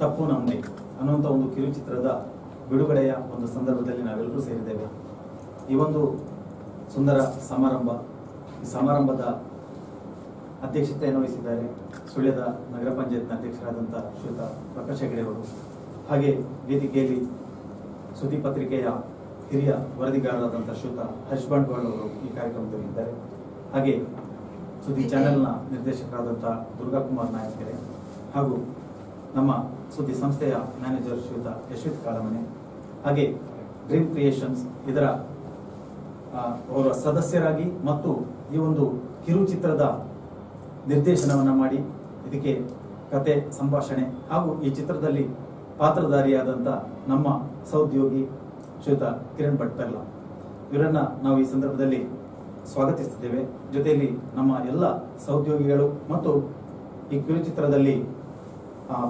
ತಪ್ಪು ನಮ್ಮದೇ ಅನ್ನುವಂಥ ಒಂದು ಕಿರುಚಿತ್ರದ ಬಿಡುಗಡೆಯ ಒಂದು ಸಂದರ್ಭದಲ್ಲಿ ನಾವೆಲ್ಲರೂ ಸೇರಿದ್ದೇವೆ. ಈ ಒಂದು ಸುಂದರ ಸಮಾರಂಭ ಈ ಸಮಾರಂಭದ ಅಧ್ಯಕ್ಷತೆಯನ್ನು ವಹಿಸಿದ್ದಾರೆ ಸುಳ್ಯದ ನಗರ ಪಂಚಾಯತ್ನ ಅಧ್ಯಕ್ಷರಾದಂಥ ಶ್ರೀತ ಪ್ರಕಾಶ್ ಹೆಗಡೆ ಅವರು. ಹಾಗೆ ವೇದಿಕೆಯಲ್ಲಿ ಸುದ್ದಿ ಪತ್ರಿಕೆಯ ಹಿರಿಯ ವರದಿಗಾರರಾದಂಥ ಶ್ರೀತ ಹರ್ಷ್ ಬಂಟ್ವಾಳ್ ಅವರು ಈ ಕಾರ್ಯಕ್ರಮದಲ್ಲಿದ್ದಾರೆ ಹಾಗೆ ಸುದ್ದಿ ಚಾನೆಲ್ನ ನಿರ್ದೇಶಕರಾದಂಥ ದುರ್ಗಾ ಕುಮಾರ್ ನಾಯಕರೆ ಹಾಗೂ ನಮ್ಮ ಸುದ್ದಿ ಸಂಸ್ಥೆಯ ಮ್ಯಾನೇಜರ್ ಶ್ರೀಯುತ ಯಶ್ವಿತ್ ಕಾಲಮನೆ ಹಾಗೆ ಡ್ರೀಮ್ ಕ್ರಿಯೇಷನ್ಸ್ ಇದರ ಅವರ ಸದಸ್ಯರಾಗಿ ಮತ್ತು ಈ ಒಂದು ಕಿರುಚಿತ್ರದ ನಿರ್ದೇಶನವನ್ನು ಮಾಡಿ ಇದಕ್ಕೆ ಕತೆ, ಸಂಭಾಷಣೆ ಹಾಗೂ ಈ ಚಿತ್ರದಲ್ಲಿ ಪಾತ್ರಧಾರಿಯಾದಂಥ ನಮ್ಮ ಸಹೋದ್ಯೋಗಿ ಶ್ರೀಯುತ ಕಿರಣ್ ಭಟ್ಪರ್ಲ. ಇವರನ್ನ ನಾವು ಈ ಸಂದರ್ಭದಲ್ಲಿ ಸ್ವಾಗತಿಸುತ್ತೇವೆ ಜೊತೆಯಲ್ಲಿ ನಮ್ಮ ಎಲ್ಲ ಸಹೋದ್ಯೋಗಿಗಳು ಮತ್ತು ಈ ಕಿರುಚಿತ್ರದಲ್ಲಿ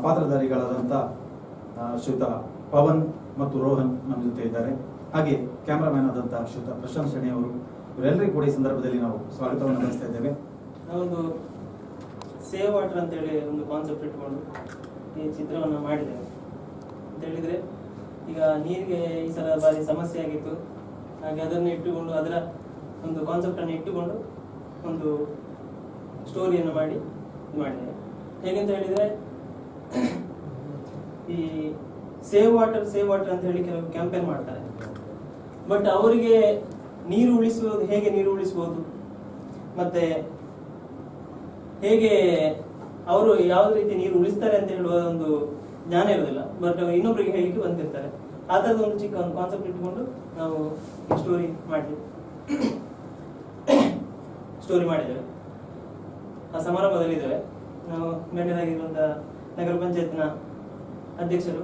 ಪಾತ್ರಧಾರಿಗಳಾದಂಥ ಶ್ರೀತ ಪವನ್ ಮತ್ತು ರೋಹನ್ ನಮ್ಮ ಜೊತೆ ಇದ್ದಾರೆ. ಹಾಗೆ ಕ್ಯಾಮ್ರಾಮ್ಯಾನ್ ಆದಂಥ ಶ್ರೀತ ಪ್ರಶಾಂತ್ ಶೆಣಿ ಅವರು, ಇವರೆಲ್ಲರಿಗೂ ಕೂಡ ಈ ಸಂದರ್ಭದಲ್ಲಿ ನಾವು ಸ್ವಾಗತವನ್ನು ಬಯಸ್ತಾ ಇದ್ದೇವೆ. ನಾವೊಂದು ಸೇವ್ ವಾಟರ್ ಅಂತೇಳಿ ಒಂದು ಕಾನ್ಸೆಪ್ಟ್ ಇಟ್ಕೊಂಡು ಈ ಚಿತ್ರವನ್ನು ಮಾಡಿದ್ದೇವೆ. ಅಂತ ಹೇಳಿದ್ರೆ, ಈಗ ನೀರಿಗೆ ಈ ಸಲ ಬಾರಿ ಸಮಸ್ಯೆ ಆಗಿತ್ತು. ಹಾಗೆ ಅದನ್ನು ಇಟ್ಟುಕೊಂಡು, ಅದರ ಒಂದು ಕಾನ್ಸೆಪ್ಟನ್ನು ಇಟ್ಟುಕೊಂಡು ಒಂದು ಸ್ಟೋರಿಯನ್ನು ಮಾಡಿ, ಇದು ಮಾಡಿದ್ದೇವೆ. ಹೇಗೆಂತ ಹೇಳಿದ್ರೆ ಈ ಸೇವ್ ವಾಟರ್ ಸೇವ್ ವಾಟರ್ ಅಂತ ಹೇಳಿ ಕೆಲವು ಕ್ಯಾಂಪೇನ್ ಮಾಡ್ತಾರೆ. ಬಟ್ ಅವರಿಗೆ ನೀರು ಉಳಿಸುವುದು, ಹೇಗೆ ನೀರು ಉಳಿಸಬಹುದು ಮತ್ತೆ ಹೇಗೆ ಅವರು ಯಾವ ರೀತಿ ನೀರು ಉಳಿಸ್ತಾರೆ ಅಂತ ಹೇಳುವ ಒಂದು ಜ್ಞಾನ ಇರೋದಿಲ್ಲ ಬಟ್ ಇನ್ನೊಬ್ಬರಿಗೆ ಹೇಳಿಕ್ಕೆ ಬಂದಿರ್ತಾರೆ. ಆ ಥರದ ಒಂದು ಚಿಕ್ಕ ಒಂದು ಕಾನ್ಸೆಪ್ಟ್ ಇಟ್ಕೊಂಡು ನಾವು ಸ್ಟೋರಿ ಮಾಡಿದ್ವಿ ಸ್ಟೋರಿ ಮಾಡಿದ್ದೇವೆ. ಆ ಸಮಾರಂಭದಲ್ಲಿ ಇದ್ದೇವೆ. ನಾವು ಆಗಿರುವಂತಹ ನಗರ ಪಂಚಾಯತ್ನ ಅಧ್ಯಕ್ಷರು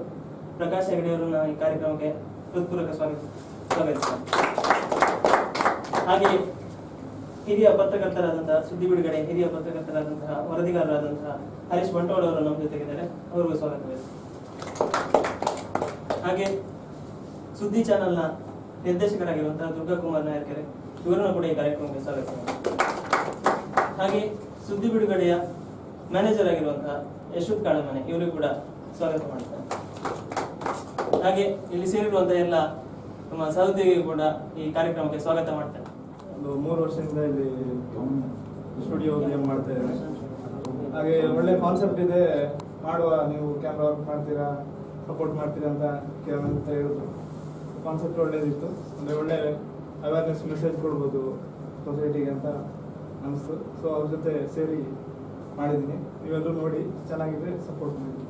ಪ್ರಕಾಶ್ ಹೆಗಡೆ ಅವರನ್ನ ಈ ಕಾರ್ಯಕ್ರಮಕ್ಕೆ ಹೃತ್ಪೂರ್ವಕ ಸ್ವಾಗತ ಹಾಗೆ ಹಿರಿಯ ಪತ್ರಕರ್ತರಾದಂತಹ ಸುದ್ದಿ ಬಿಡುಗಡೆ, ಹಿರಿಯ ಪತ್ರಕರ್ತರಾದಂತಹ ವರದಿಗಾರರಾದಂತಹ ಹರೀಶ್ ಬಂಟೋಳ ಅವರು ನಮ್ಮ ಜೊತೆಗಿದ್ದಾರೆ. ಅವರಿಗೂ ಸ್ವಾಗತ. ಹಾಗೆ ಸುದ್ದಿ ಚಾನೆಲ್ನ ನಿರ್ದೇಶಕರಾಗಿರುವಂತಹ ದುರ್ಗಾ ಕುಮಾರ್ ನಾಯಕರೆ ಇವರನ್ನು ಕೂಡ ಈ ಕಾರ್ಯಕ್ರಮಕ್ಕೆ ಸ್ವಾಗತ ಹಾಗೆ ಸುದ್ದಿ ಬಿಡುಗಡೆಯ ಮ್ಯಾನೇಜರ್ ಆಗಿರುವಂತಹ ಯಶವಂತ್ ಕಾಳಮನೆ, ಇವರಿಗೂ ಕೂಡ ಸ್ವಾಗತ ಮಾಡ್ತಾರೆ ಹಾಗೆ ಇಲ್ಲಿ ಸೇರಿರುವಂತಹ ಎಲ್ಲ ನಮ್ಮ ಸಹೋದ್ಯೋಗಿಗೂ ಕೂಡ ಈ ಕಾರ್ಯಕ್ರಮಕ್ಕೆ ಸ್ವಾಗತ ಮಾಡ್ತಾರೆ. ಒಂದು ಮೂರು ವರ್ಷದಿಂದ ಇಲ್ಲಿ ಸ್ಟುಡಿಯೋ ಉದ್ಯಮ ಮಾಡ್ತಾ ಇದ್ದಾರೆ. ಹಾಗೆ ಒಳ್ಳೆ ಕಾನ್ಸೆಪ್ಟ್ ಇದೆ. ಮಾಡುವ, ನೀವು ಕ್ಯಾಮ್ರಾ ವರ್ಕ್ ಮಾಡ್ತೀರಾ ಸಪೋರ್ಟ್ ಮಾಡ್ತೀರಾ ಅಂತ ಅಂತ ಹೇಳಿದ್ರು. ಕಾನ್ಸೆಪ್ಟ್ ಒಳ್ಳೇದಿತ್ತು. ಅಂದರೆ ಒಳ್ಳೆ ಅವೇರ್ನೆಸ್ ಮೆಸೇಜ್ ಕೊಡ್ಬೋದು ಸೊಸೈಟಿಗೆ ಅಂತ ಅನಿಸ್ತು. ಸೊ ಅವ್ರ ಜೊತೆ ಸೇರಿ ಮಾಡಿದ್ದೀನಿ. ನೀವೆಲ್ಲರೂ ನೋಡಿ, ಚೆನ್ನಾಗಿದೆ ಸಪೋರ್ಟ್ ಮಾಡಿ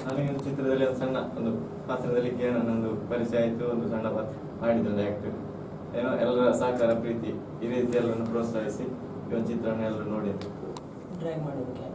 ನಾನು ಈ ಒಂದು ಚಿತ್ರದಲ್ಲಿ ಒಂದು ಸಣ್ಣ ಒಂದು ಪಾತ್ರದಲ್ಲಿ ಏನೋ ನಂದು ಪರಿಚಯ ಆಯಿತು ಒಂದು ಸಣ್ಣ ಪಾತ್ರ ಮಾಡಿದ್ದು ಒಂದು ಆ್ಯಕ್ಟ್ ಏನೋ ಎಲ್ಲರ ಸಹಕಾರ ಪ್ರೀತಿ ಈ ರೀತಿ ಎಲ್ಲರನ್ನು ಪ್ರೋತ್ಸಾಹಿಸಿ ಈ ಒಂದು ಚಿತ್ರವನ್ನು ಎಲ್ಲರೂ ನೋಡಿ ಮಾಡೋದಕ್ಕೆ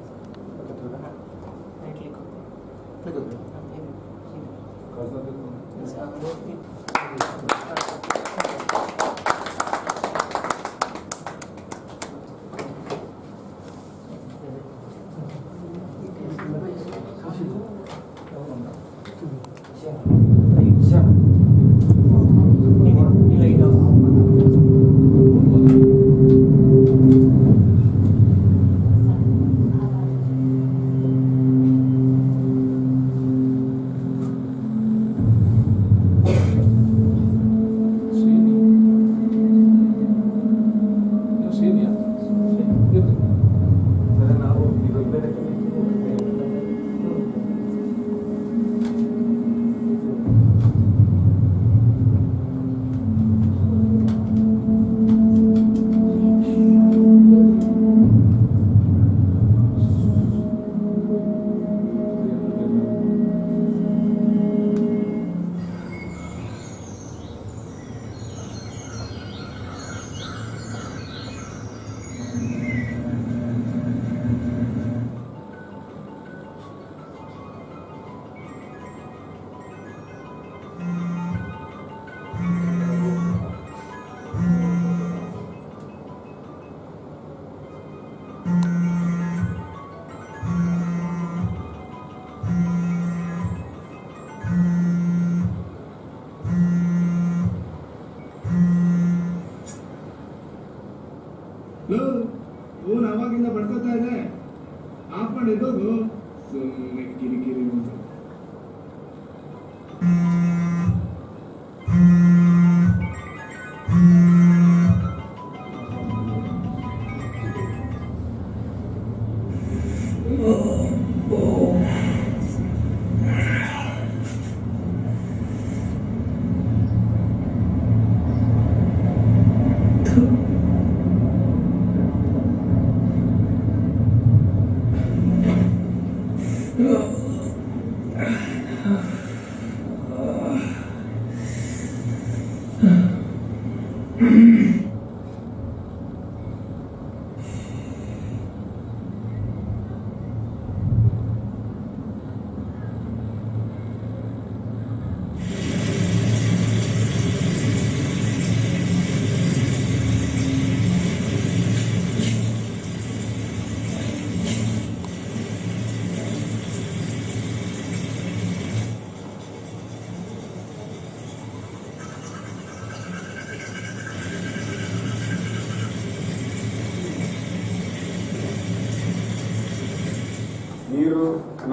ನೀರು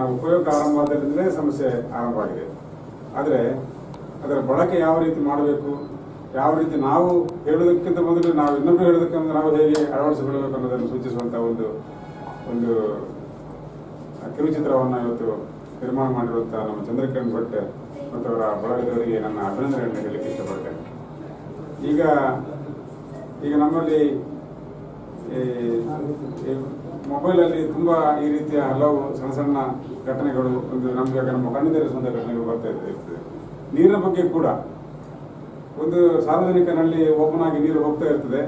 ನಾವು ಉಪಯೋಗ ಆರಂಭವಾದ್ರಿಂದಲೇ ಸಮಸ್ಯೆ ಆರಂಭವಾಗಿದೆ. ಆದರೆ ಅದರ ಬಳಕೆ ಯಾವ ರೀತಿ ಮಾಡಬೇಕು, ಯಾವ ರೀತಿ ನಾವು ಹೇಳೋದಕ್ಕಿಂತ ಮೊದಲು ನಾವು ಇನ್ನೊಬ್ಬರು ಹೇಳೋದಕ್ಕೆ ನಾವು ಹೇಗೆ ಅಳವಡಿಸಿಕೊಳ್ಳಬೇಕು ಅನ್ನೋದನ್ನು ಸೂಚಿಸುವಂತ ಒಂದು ಒಂದು ಕಿರುಚಿತ್ರವನ್ನು ಇವತ್ತು ನಿರ್ಮಾಣ ಮಾಡಿರುವಂತಹ ನಮ್ಮ ಚಂದ್ರಕಿರಣ್ ಭಟ್ಟೆ ಮತ್ತು ಅವರ ಬಳಗದವರಿಗೆ ನನ್ನ ಅಭಿನಂದನೆಗಳನ್ನು ಹೇಳಲಿಕ್ಕೆ ಇಷ್ಟಪಡ್ತೇನೆ. ಈಗ ಈಗ ನಮ್ಮಲ್ಲಿ ಮೊಬೈಲಲ್ಲಿ ತುಂಬ ಈ ರೀತಿಯ ಹಲವು ಸಣ್ಣ ಸಣ್ಣ ಘಟನೆಗಳು, ಒಂದು ನಮ್ಗೆ ನಮ್ಮ ಕಣ್ಣು ತೆರೆಸುವಂತ ಘಟನೆಗಳು ಬರ್ತಾ ಇರ್ತದೆ. ನೀರಿನ ಬಗ್ಗೆ ಕೂಡ. ಒಂದು ಸಾರ್ವಜನಿಕನಲ್ಲಿ ಓಪನ್ ಆಗಿ ನೀರು ಹೋಗ್ತಾ ಇರ್ತದೆ.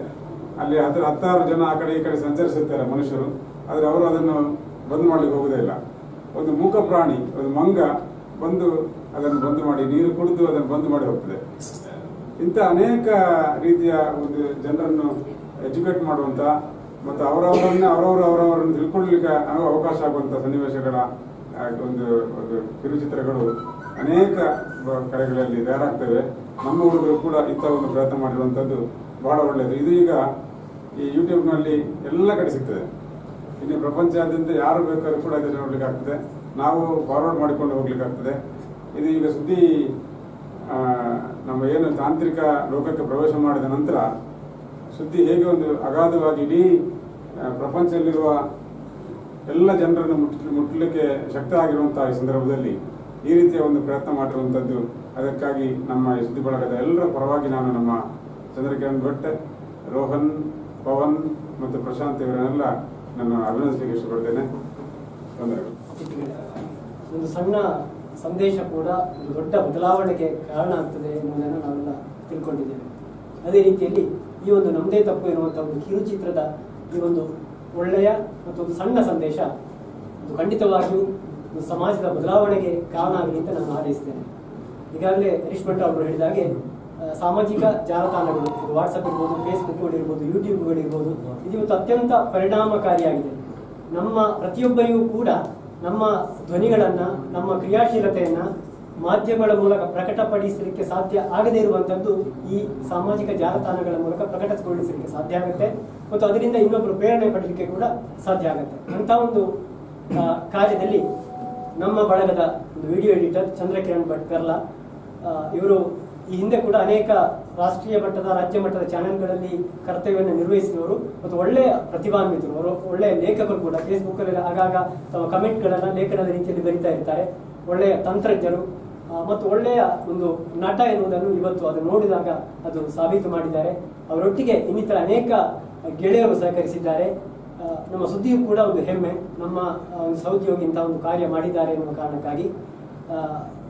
ಅಲ್ಲಿ ಹತ್ತು ಹತ್ತಾರು ಜನ ಆ ಕಡೆ ಈ ಕಡೆ ಸಂಚರಿಸುತ್ತಾರೆ ಮನುಷ್ಯರು. ಆದರೆ ಅವರು ಅದನ್ನು ಬಂದ್ ಮಾಡ್ಲಿಕ್ಕೆ ಹೋಗುದೇ ಇಲ್ಲ. ಒಂದು ಮೂಕ ಪ್ರಾಣಿ, ಒಂದು ಮಂಗ ಬಂದು ಅದನ್ನು ಬಂದ್ ಮಾಡಿ, ನೀರು ಕುಡಿದು ಅದನ್ನು ಬಂದ್ ಮಾಡಿ ಹೋಗ್ತದೆ. ಇಂಥ ಅನೇಕ ರೀತಿಯ ಒಂದು ಜನರನ್ನು ಎಜುಕೇಟ್ ಮಾಡುವಂತ ಮತ್ತು ಅವರವರನ್ನ ಅವರವರು ಅವರವರನ್ನು ತಿಳ್ಕೊಳ್ಳಲಿಕ್ಕೆ ಅವ- ಅವಕಾಶ ಆಗುವಂಥ ಸನ್ನಿವೇಶಗಳ ಒಂದು ಒಂದು ಕಿರುಚಿತ್ರಗಳು ಅನೇಕ ಕಡೆಗಳಲ್ಲಿ ತಯಾರಾಗ್ತವೆ. ನಮ್ಮ ಹುಡುಗರು ಕೂಡ ಇಂಥ ಒಂದು ಪ್ರಯತ್ನ ಮಾಡಿರುವಂಥದ್ದು ಬಹಳ ಒಳ್ಳೆಯದು. ಇದು ಈಗ ಈ ಯೂಟ್ಯೂಬ್ನಲ್ಲಿ ಎಲ್ಲ ಕಡೆ ಸಿಗ್ತದೆ. ಇನ್ನು ಪ್ರಪಂಚಾದ್ಯಂತ ಯಾರು ಬೇಕಾದ್ರೂ ಕೂಡ ಇದನ್ನು ನೋಡ್ಲಿಕ್ಕೆ ಆಗ್ತದೆ ನಾವು ಫಾರ್ವರ್ಡ್ ಮಾಡಿಕೊಂಡು ಹೋಗ್ಲಿಕ್ಕೆ ಆಗ್ತದೆ ಇದು ಈಗ ಸುದ್ದಿ ನಮ್ಮ ಏನು ತಾಂತ್ರಿಕ ಲೋಕಕ್ಕೆ ಪ್ರವೇಶ ಮಾಡಿದ ನಂತರ ಸುದ್ದಿ ಹೇಗೆ ಒಂದು ಅಗಾಧವಾಗಿ ಇಡೀ ಪ್ರಪಂಚದಲ್ಲಿರುವ ಎಲ್ಲ ಜನರನ್ನು ಮುಟ್ಟ ಮುಟ್ಟಲಿಕ್ಕೆ ಶಕ್ತ ಆಗಿರುವಂತಹ ಈ ಸಂದರ್ಭದಲ್ಲಿ ಈ ರೀತಿಯ ಒಂದು ಪ್ರಯತ್ನ ಮಾಡಿರುವಂಥದ್ದು, ಅದಕ್ಕಾಗಿ ನಮ್ಮ ಸುದ್ದಿ ಬಳಗದ ಎಲ್ಲರ ಪರವಾಗಿ ನಾನು ನಮ್ಮ ಚಂದ್ರಕಿರಣ್ ಭಟ್, ರೋಹನ್, ಪವನ್ ಮತ್ತು ಪ್ರಶಾಂತ್ ಇವರನ್ನೆಲ್ಲ ನನ್ನ ಅಭಿನಂದಿಸಲಿಕ್ಕೆ ಇಷ್ಟಪಡ್ತೇನೆ. ಒಂದು ಸಣ್ಣ ಸಂದೇಶ ಕೂಡ, ಒಂದು ದೊಡ್ಡ ಬದಲಾವಣೆಗೆ ಕಾರಣ ಆಗ್ತದೆ ಎನ್ನುವುದನ್ನು ನಾವೆಲ್ಲ ತಿಳ್ಕೊಂಡಿದ್ದೇವೆ. ಅದೇ ರೀತಿಯಲ್ಲಿ ಈ ಒಂದು ನಮ್ಮದೇ ತಪ್ಪು ಇರುವಂಥ ಒಂದು ಕಿರುಚಿತ್ರದ ಈ ಒಂದು ಒಳ್ಳೆಯ ಮತ್ತು ಒಂದು ಸಣ್ಣ ಸಂದೇಶ, ಅದು ಖಂಡಿತವಾಗಿಯೂ ಸಮಾಜದ ಬದಲಾವಣೆಗೆ ಕಾರಣ ಆಗಲಿ ಅಂತ ನಾನು ಹಾರೈಸ್ತೇನೆ ಈಗಾಗಲೇ ಹರೀಶ್ ಭಟ್ ಅವರು ಹೇಳಿದ ಹಾಗೆ ಸಾಮಾಜಿಕ ಜಾಲತಾಣಗಳು ವಾಟ್ಸಪ್ ಇರ್ಬೋದು ಫೇಸ್ಬುಕ್ಗಳು ಇರ್ಬೋದು ಯೂಟ್ಯೂಬ್ಗಳು ಇರ್ಬೋದು, ಇದು ಇವತ್ತು ಅತ್ಯಂತ ಪರಿಣಾಮಕಾರಿಯಾಗಿದೆ. ನಮ್ಮ ಪ್ರತಿಯೊಬ್ಬರಿಗೂ ಕೂಡ ನಮ್ಮ ಧ್ವನಿಗಳನ್ನ, ನಮ್ಮ ಕ್ರಿಯಾಶೀಲತೆಯನ್ನ ಮಾಧ್ಯಮಗಳ ಮೂಲಕ ಪ್ರಕಟಪಡಿಸಲಿಕ್ಕೆ ಸಾಧ್ಯ ಆಗದೇ ಇರುವಂತದ್ದು ಈ ಸಾಮಾಜಿಕ ಜಾಲತಾಣಗಳ ಮೂಲಕ ಪ್ರಕಟಗೊಳಿಸಲಿಕ್ಕೆ ಸಾಧ್ಯ ಆಗುತ್ತೆ. ಮತ್ತು ಅದರಿಂದ ಇನ್ನೊಬ್ಬರು ಪ್ರೇರಣೆ ಪಡಲಿಕ್ಕೆ ಕೂಡ ಸಾಧ್ಯ ಆಗುತ್ತೆ. ಅಂತ ಒಂದು ಕಾರ್ಯದಲ್ಲಿ ನಮ್ಮ ಬಳಗದ ಒಂದು ವಿಡಿಯೋ ಎಡಿಟರ್ ಚಂದ್ರಕಿರಣ್ ಭಟ್ ಇವರು ಈ ಹಿಂದೆ ಕೂಡ ಅನೇಕ ರಾಷ್ಟ್ರೀಯ ಮಟ್ಟದ, ರಾಜ್ಯ ಮಟ್ಟದ ಚಾನೆಲ್ಗಳಲ್ಲಿ ಕರ್ತವ್ಯವನ್ನು ನಿರ್ವಹಿಸಿದವರು ಮತ್ತು ಒಳ್ಳೆಯ ಪ್ರತಿಭಾನ್ವಿತರು. ಅವರು ಒಳ್ಳೆಯ ಲೇಖಕರು ಕೂಡ. ಫೇಸ್ಬುಕ್ಕಲ್ಲಿ ಆಗಾಗ ತಮ್ಮ ಕಮೆಂಟ್ಗಳನ್ನು ಲೇಖನದ ರೀತಿಯಲ್ಲಿ ಬರಿತಾ ಇರ್ತಾರೆ. ಒಳ್ಳೆಯ ತಂತ್ರಜ್ಞರು ಮತ್ತು ಒಳ್ಳೆಯ ಒಂದು ನಟ ಎನ್ನುವುದನ್ನು ಇವತ್ತು ಅದು ನೋಡಿದಾಗ ಅದು ಸಾಬೀತು ಮಾಡಿದ್ದಾರೆ. ಅವರೊಟ್ಟಿಗೆ ಇನ್ನಿತರ ಅನೇಕ ಗೆಳೆಯರು ಸಹಕರಿಸಿದ್ದಾರೆ. ನಮ್ಮ ಸುದ್ದಿಯು ಕೂಡ ಒಂದು ಹೆಮ್ಮೆ. ನಮ್ಮ ಸಹೋದ್ಯೋಗಿ ಇಂತಹ ಒಂದು ಕಾರ್ಯ ಮಾಡಿದ್ದಾರೆ ಎನ್ನುವ ಕಾರಣಕ್ಕಾಗಿ.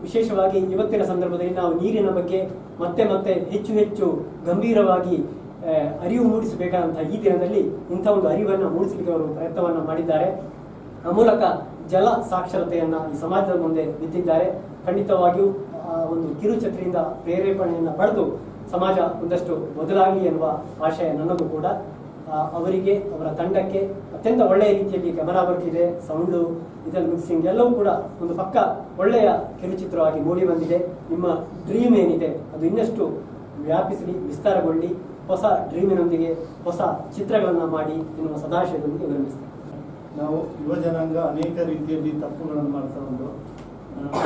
ವಿಶೇಷವಾಗಿ ಇವತ್ತಿನ ಸಂದರ್ಭದಲ್ಲಿ ನಾವು ನೀರಿನ ಬಗ್ಗೆ ಮತ್ತೆ ಮತ್ತೆ ಹೆಚ್ಚು ಹೆಚ್ಚು ಗಂಭೀರವಾಗಿ ಅರಿವು ಮೂಡಿಸಬೇಕಾದಂತಹ ಈ ದಿನದಲ್ಲಿ ಇಂಥ ಒಂದು ಅರಿವನ್ನು ಮೂಡಿಸಲಿಕ್ಕೆ ಅವರು ಪ್ರಯತ್ನವನ್ನು ಮಾಡಿದ್ದಾರೆ. ಆ ಮೂಲಕ ಜಲ ಸಾಕ್ಷರತೆಯನ್ನ ಈ ಸಮಾಜದ ಮುಂದೆ ಬಿದ್ದಿದ್ದಾರೆ ಖಂಡಿತವಾಗಿಯೂ ಒಂದು ಕಿರುಚತ್ರಿಯಿಂದ ಪ್ರೇರೇಪಣೆಯನ್ನ ಪಡೆದು ಸಮಾಜ ಒಂದಷ್ಟು ಬದಲಾಗಲಿ ಎನ್ನುವ ಆಶಯ ನನ್ನದು ಕೂಡ. ಅವರಿಗೆ, ಅವರ ತಂಡಕ್ಕೆ ಅತ್ಯಂತ ಒಳ್ಳೆಯ ರೀತಿಯಲ್ಲಿ ಕ್ಯಾಮರಾ ವರ್ಕ್ ಇದೆ ಸೌಂಡು ಇದರ ಮಿಕ್ಸಿಂಗ್ ಎಲ್ಲವೂ ಕೂಡ ಒಂದು ಪಕ್ಕ ಒಳ್ಳೆಯ ಕಿರುಚಿತ್ರವಾಗಿ ಮೂಡಿ ಬಂದಿದೆ ನಿಮ್ಮ ಡ್ರೀಮ್ ಏನಿದೆ, ಅದು ಇನ್ನಷ್ಟು ವ್ಯಾಪಿಸಲಿ, ವಿಸ್ತಾರಗೊಳ್ಳಿ. ಹೊಸ ಡ್ರೀಮಿನೊಂದಿಗೆ ಹೊಸ ಚಿತ್ರಗಳನ್ನು ಮಾಡಿ ಎನ್ನುವ ಸದಾಶಯದೊಂದಿಗೆ ವಿರಮಿಸ್ತೇನೆ ನಾವು ಯುವ ಜನಾಂಗ ಅನೇಕ ರೀತಿಯಲ್ಲಿ ತಪ್ಪುಗಳನ್ನು ಮಾಡ್ತಾ ಉಂಟು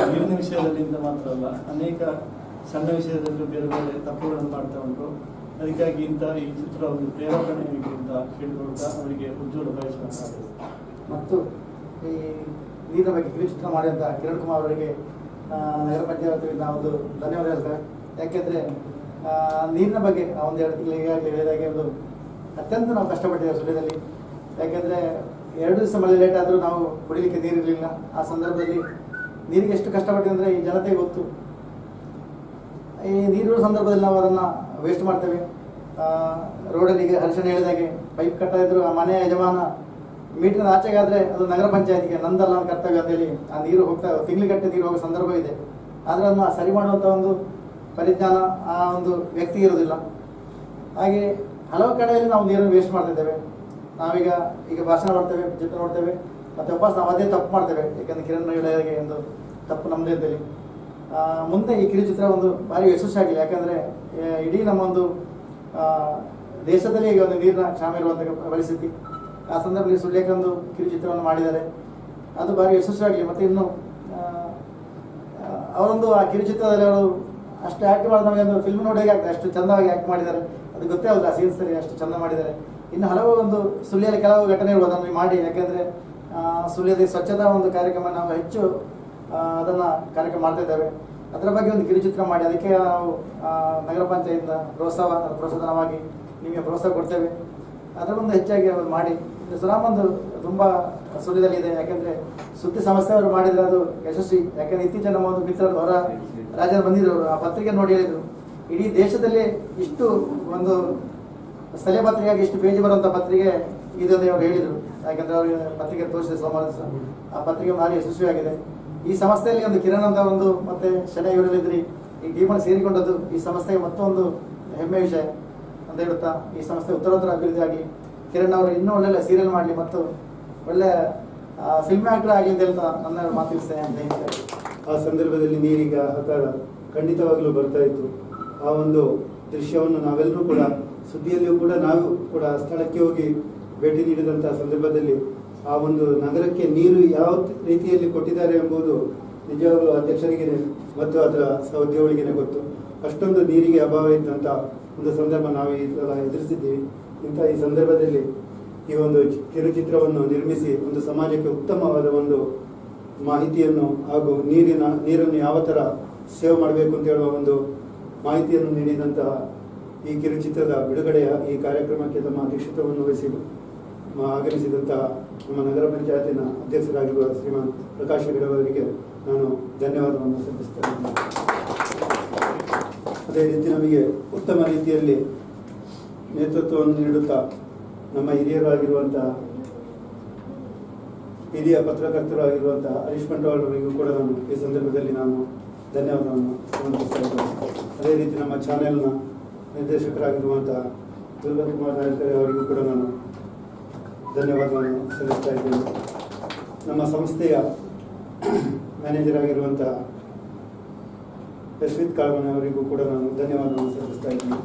ನೀರಿನ ವಿಷಯದಲ್ಲಿ ಮಾತ್ರ ಅಲ್ಲ, ಅನೇಕ ಸಣ್ಣ ವಿಷಯದಲ್ಲೂ ಬೇರೆ ಬೇರೆ ತಪ್ಪುಗಳನ್ನು ಮಾಡ್ತಾ ಉಂಟು ಅದಕ್ಕಾಗಿ ಇಂಥ ಈ ಚಿತ್ರ ಒಂದು ಪ್ರೇರೇಪಣೆ ಅಂತ ಕೇಳಿಕೊಳ್ತಾ ಅವರಿಗೆ ಉಜ್ವಲ ಬಯಸುವಂತ ಮತ್ತು ಈ ನೀರಿನ ಬಗ್ಗೆ ಕಿರುಚಿತ್ರ ಮಾಡಿದಂಥ ಕಿರಣ್ ಕುಮಾರ್ ಅವರಿಗೆ ನಗರ ಪಂಚಾಯತ್ ನಾವು ಧನ್ಯವಾದ ಹೇಳ್ತೇವೆ. ಯಾಕೆಂದರೆ ನೀರಿನ ಬಗ್ಗೆ ಒಂದು ಎರಡು ತಿಂಗಳಿಗೆ ಈಗಾಗಲೇ ಒಂದು ಅತ್ಯಂತ ನಾವು ಕಷ್ಟಪಟ್ಟಿದ್ದೇವೆ ಸುಳ್ಯದಲ್ಲಿ. ಯಾಕೆಂದರೆ ಎರಡು ದಿವಸ ಮಳೆ ಲೇಟ್ ಆದರೂ ನಾವು ಕುಡಿಲಿಕ್ಕೆ ನೀರಿರಲಿಲ್ಲ ಆ ಸಂದರ್ಭದಲ್ಲಿ ನೀರಿಗೆ ಎಷ್ಟು ಕಷ್ಟಪಟ್ಟಿದೆ ಅಂದರೆ ಈ ಜನತೆ ಗೊತ್ತು. ಈ ನೀರಿರುವ ಸಂದರ್ಭದಲ್ಲಿ ನಾವು ಅದನ್ನು ವೇಸ್ಟ್ ಮಾಡ್ತೇವೆ. ರೋಡಲ್ಲಿ ಈಗ ಹರ್ಷಣ ಹೇಳಿದಾಗೆ ಪೈಪ್ ಕಟ್ತಾ ಇದ್ರು ಆ ಮನೆಯ ಯಜಮಾನ ಮೀಟರ್ ಆಚೆಗೆ ಆದರೆ ಅದು ನಗರ ಪಂಚಾಯತಿಗೆ ನಂದಲ್ಲ ಕರ್ತವ್ಯ ಅಂತೇಳಿ ಆ ನೀರು ಹೋಗ್ತಾ ತಿಂಗಳಿಗಟ್ಟೆ ನೀರು ಹೋಗೋ ಸಂದರ್ಭ ಇದೆ. ಆದರೆ ಅದನ್ನು ಸರಿ ಮಾಡುವಂಥ ಒಂದು ಪರಿಜ್ಞಾನ ಆ ಒಂದು ವ್ಯಕ್ತಿ ಇರೋದಿಲ್ಲ ಹಾಗೆ ಹಲವು ಕಡೆಯಲ್ಲಿ ನಾವು ನೀರನ್ನು ವೇಸ್ಟ್ ಮಾಡ್ತಿದ್ದೇವೆ. ನಾವೀಗ ಈಗ ಭಾಷಣ ಮಾಡ್ತೇವೆ ಚಿತ್ರ ನೋಡ್ತೇವೆ, ಮತ್ತು ವಾಪಸ್ ನಾವು ಅದೇ ತಪ್ಪು ಮಾಡ್ತೇವೆ, ಯಾಕಂದರೆ ಕಿರಣ್ ಹೇಳಿದಾಗೆ ಒಂದು ತಪ್ಪು ನಮ್ಮದೇ ಇದ್ದಲ್ಲಿ ಮುಂದೆ ಈ ಕಿರುಚಿತ್ರ ಒಂದು ಭಾರಿ ಯಶಸ್ವಿಯಾಗಲಿ ಯಾಕಂದರೆ ಇಡೀ ನಮ್ಮ ಒಂದು ದೇಶದಲ್ಲಿ ಈಗ ಒಂದು ನೀರಿನ ಕ್ಷಾಮ ಇರುವಂಥ ಪರಿಸ್ಥಿತಿ. ಆ ಸಂದರ್ಭದಲ್ಲಿ ಸುಲೇಖ ಒಂದು ಕಿರುಚಿತ್ರವನ್ನು ಮಾಡಿದ್ದಾರೆ. ಅದು ಭಾರಿ ಯಶಸ್ವಿಯಾಗಲಿ ಮತ್ತು ಇನ್ನು ಅವರೊಂದು ಆ ಕಿರುಚಿತ್ರದಲ್ಲಿ ಅವರು ಅಷ್ಟು ಆ್ಯಕ್ಟ್ ಮಾಡಿದ ಒಂದು ಫಿಲ್ಮ್ ನೋಡಿ ಆಗ್ತದೆ ಅಷ್ಟು ಚಂದವಾಗಿ ಆ್ಯಕ್ಟ್ ಮಾಡಿದ್ದಾರೆ. ಅದು ಗೊತ್ತೇ ಆಗುತ್ತೆ ಆ ಸೀನ್ಸ್ ಅಷ್ಟು ಚಂದ ಮಾಡಿದ್ದಾರೆ. ಇನ್ನು ಹಲವು ಒಂದು ಸುಳ್ಯದಲ್ಲಿ ಕೆಲವು ಘಟನೆಗಳು ಅದನ್ನು ಮಾಡಿ, ಯಾಕೆಂದರೆ ಸುಳ್ಯದ ಸ್ವಚ್ಛತಾ ಒಂದು ಕಾರ್ಯಕ್ರಮ ನಾವು ಹೆಚ್ಚು ಅದನ್ನು ಕಾರ್ಯಕ್ರಮ ಮಾಡ್ತಾ ಇದ್ದೇವೆ. ಅದರ ಬಗ್ಗೆ ಒಂದು ಕಿರುಚಿತ್ರ ಮಾಡಿ, ಅದಕ್ಕೆ ನಾವು ನಗರ ಪಂಚಾಯತಿಂದ ಪ್ರೋತ್ಸಾಹ ಪ್ರೋತ್ಸಾಹನವಾಗಿ ನಿಮಗೆ ಪ್ರೋತ್ಸಾಹ ಕೊಡ್ತೇವೆ. ಅದರ ಒಂದು ಹೆಚ್ಚಾಗಿ ಅವರು ಮಾಡಿ ಸುನಾಮ್ ಒಂದು ತುಂಬ ಸುಳ್ಯದಲ್ಲಿ ಇದೆ ಯಾಕೆಂದರೆ, ಸುದ್ದಿ ಸಂಸ್ಥೆ ಅವರು ಮಾಡಿದರೆ ಅದು ಯಶಸ್ವಿ. ಯಾಕೆಂದರೆ ಇತ್ತೀಚಿನ ನಮ್ಮ ಒಂದು ಮಿತ್ರರು ಹೊರ ರಾಜ್ಯದ ಬಂದಿದ್ರು, ಅವರು ಆ ಪತ್ರಿಕೆ ನೋಡಿ ಹೇಳಿದರು. ಇಡೀ ದೇಶದಲ್ಲಿ ಇಷ್ಟು ಒಂದು ಸ್ಥಳೀಯ ಪತ್ರಿಕೆಯಾಗಿ ಇಷ್ಟು ಪೇಜ್ ಬರುವಂಥ ಪತ್ರಿಕೆ ಇದು ಅಂತ ಅವರು ಹೇಳಿದರು. ಯಾಕಂದರೆ ಅವರಿಗೆ ಪತ್ರಿಕೆ ತೋರಿಸಿದ ಸೋಮವಾರ ಆ ಪತ್ರಿಕೆ ಭಾರಿ ಯಶಸ್ವಿಯಾಗಿದೆ. ಈ ಸಂಸ್ಥೆಯಲ್ಲಿ ಒಂದು ಕಿರಣ್ ಅಂತ ಒಂದು ಮತ್ತೆ ಶನೇ ಇವರಲ್ಲಿದ್ರಿ. ಈ ಟೀಮನ್ನು ಸೇರಿಕೊಂಡದ್ದು ಈ ಸಂಸ್ಥೆಗೆ ಮತ್ತೊಂದು ಹೆಮ್ಮೆ ವಿಷಯ ಅಂತ ಹೇಳುತ್ತಾ ಈ ಸಂಸ್ಥೆ ಉತ್ತರೋತ್ತರ ಅಭಿವೃದ್ಧಿ ಆಗಲಿ, ಕಿರಣ್ ಅವರು ಇನ್ನೂ ಒಳ್ಳೆ ಸೀರಿಯಲ್ ಮಾಡಲಿ ಮತ್ತು ಒಳ್ಳೆ ಫಿಲ್ಮ್ ಆಕ್ಟರ್ ಆಗಲಿ ಅಂತ ಹೇಳ್ತಾ ನನ್ನ ಮಾತಿಸ್ತೇನೆ ಅಂತ ಹೇಳ್ತಾರೆ ಆ ಸಂದರ್ಭದಲ್ಲಿ ನೀರೀಗ ಹತಾಳ ಖಂಡಿತವಾಗಲೂ ಬರ್ತಾ ಇತ್ತು. ಆ ಒಂದು ದೃಶ್ಯವನ್ನು ನಾವೆಲ್ಲರೂ ಕೂಡ ಸುದ್ದಿಯಲ್ಲಿಯೂ ಕೂಡ ನಾವು ಕೂಡ ಸ್ಥಳಕ್ಕೆ ಹೋಗಿ ಭೇಟಿ ನೀಡಿದಂತಹ ಸಂದರ್ಭದಲ್ಲಿ ಆ ಒಂದು ನಗರಕ್ಕೆ ನೀರು ಯಾವ ರೀತಿಯಲ್ಲಿ ಕೊಟ್ಟಿದ್ದಾರೆ ಎಂಬುದು ನಿಜವಾಗಲೂ ಅಧ್ಯಕ್ಷರಿಗೆ ಮತ್ತು ಅದರ ಸಹೋದ್ಯೋಗಿಗಳಿಗೆ ಗೊತ್ತು. ಅಷ್ಟೊಂದು ನೀರಿಗೆ ಅಭಾವ ಇದ್ದಂಥ ಒಂದು ಸಂದರ್ಭ ನಾವು ಈ ಸಲ ಎದುರಿಸಿದ್ದೀವಿ. ಇಂಥ ಈ ಸಂದರ್ಭದಲ್ಲಿ ಈ ಒಂದು ಕಿರುಚಿತ್ರವನ್ನು ನಿರ್ಮಿಸಿ ಒಂದು ಸಮಾಜಕ್ಕೆ ಉತ್ತಮವಾದ ಒಂದು ಮಾಹಿತಿಯನ್ನು ಹಾಗೂ ನೀರಿನ, ನೀರನ್ನು ಯಾವ ಥರ ಸೇವ್ ಮಾಡಬೇಕು ಅಂತ ಹೇಳುವ ಒಂದು ಮಾಹಿತಿಯನ್ನು ನೀಡಿದಂತಹ ಈ ಕಿರುಚಿತ್ರದ ಬಿಡುಗಡೆಯ ಈ ಕಾರ್ಯಕ್ರಮಕ್ಕೆ ತಮ್ಮ ಅಧ್ಯಕ್ಷತೆಯನ್ನು ವಹಿಸಿ ಆಗಮಿಸಿದಂತಹ ನಮ್ಮ ನಗರ ಪಂಚಾಯತಿನ ಅಧ್ಯಕ್ಷರಾಗಿರುವ ಶ್ರೀಮಾನ್ ಪ್ರಕಾಶ್ ಅವರಿಗೆ ನಾನು ಧನ್ಯವಾದವನ್ನು ಸಲ್ಲಿಸ್ತೇನೆ ಅದೇ ರೀತಿ ನಮಗೆ ಉತ್ತಮ ರೀತಿಯಲ್ಲಿ ನೇತೃತ್ವವನ್ನು ನೀಡುತ್ತಾ ನಮ್ಮ ಹಿರಿಯರಾಗಿರುವಂತಹ ಹಿರಿಯ ಪತ್ರಕರ್ತರು ಆಗಿರುವಂತಹ ಹರೀಶ್ ಬಂಡವಾಳರಿಗೂ ಕೂಡ ನಾನು ಈ ಸಂದರ್ಭದಲ್ಲಿ ನಾನು ಇದ್ದೇನೆ ಅದೇ ರೀತಿ ನಮ್ಮ ಚಾನೆಲ್ನ ನಿರ್ದೇಶಕರಾಗಿರುವಂತಹ ದುರ್ಗಾಕುಮಾರ್ ನಾಯಕರೇ ಅವರಿಗೂ ಕೂಡ ನಾನು ಧನ್ಯವಾದಗಳನ್ನು ಸಲ್ಲಿಸ್ತಾ ಇದ್ದೇನೆ. ನಮ್ಮ ಸಂಸ್ಥೆಯ ಮ್ಯಾನೇಜರ್ ಆಗಿರುವಂತಹ ಯಶ್ವಿತ್ ಕಾಳ್ಮನೆ ಅವರಿಗೂ ಕೂಡ ನಾನು ಧನ್ಯವಾದವನ್ನು ಸಲ್ಲಿಸ್ತಾ ಇದ್ದೀನಿ.